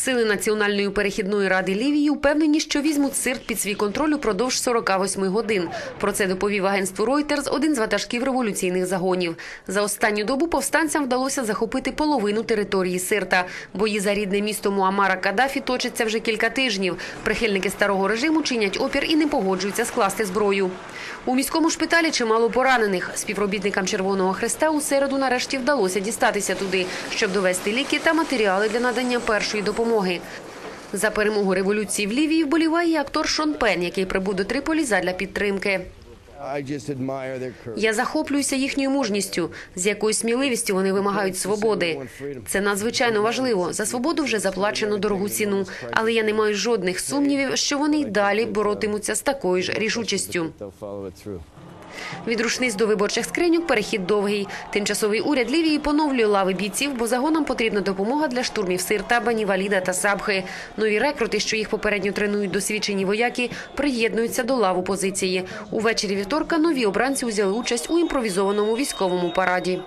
Сили Національної перехідної ради Лівії впевнені, що візьмуть сирт під свій контроль упродовж 48 годин. Про це доповів агентству Reuters один з ватажків революційних загонів. За останню добу повстанцям вдалося захопити половину території сирта. Бої за рідне місто Муамара Кадафі точаться вже кілька тижнів. Прихильники старого режиму чинять опір і не погоджуються скласти зброю. У міському шпиталі чимало поранених. Співробітникам Червоного Хреста у середу нарешті вдалося дістатися туди, щоб довести ліки та матеріали для надання першої допомоги. За перемогу революції в Лівії вболіває актор Шон Пен, який прибув до Триполі задля підтримки. Я захоплююся їхньою мужністю, з якою сміливістю вони вимагають свободи. Це надзвичайно важливо. За свободу вже заплачено дорогу ціну, але я не маю жодних сумнівів, що вони й далі боротимуться з такою ж рішучістю. Від рушниць до виборчих скриньок перехід довгий. Тимчасовий уряд Лівії поновлює лави бійців, бо загонам потрібна допомога для штурмів Сирта, Баніваліда та Сабхи. Нові рекрути, що їх попередньо тренують досвідчені вояки, приєднуються до лав опозиції. Увечері вівторка нові обранці взяли участь у імпровізованому військовому параді.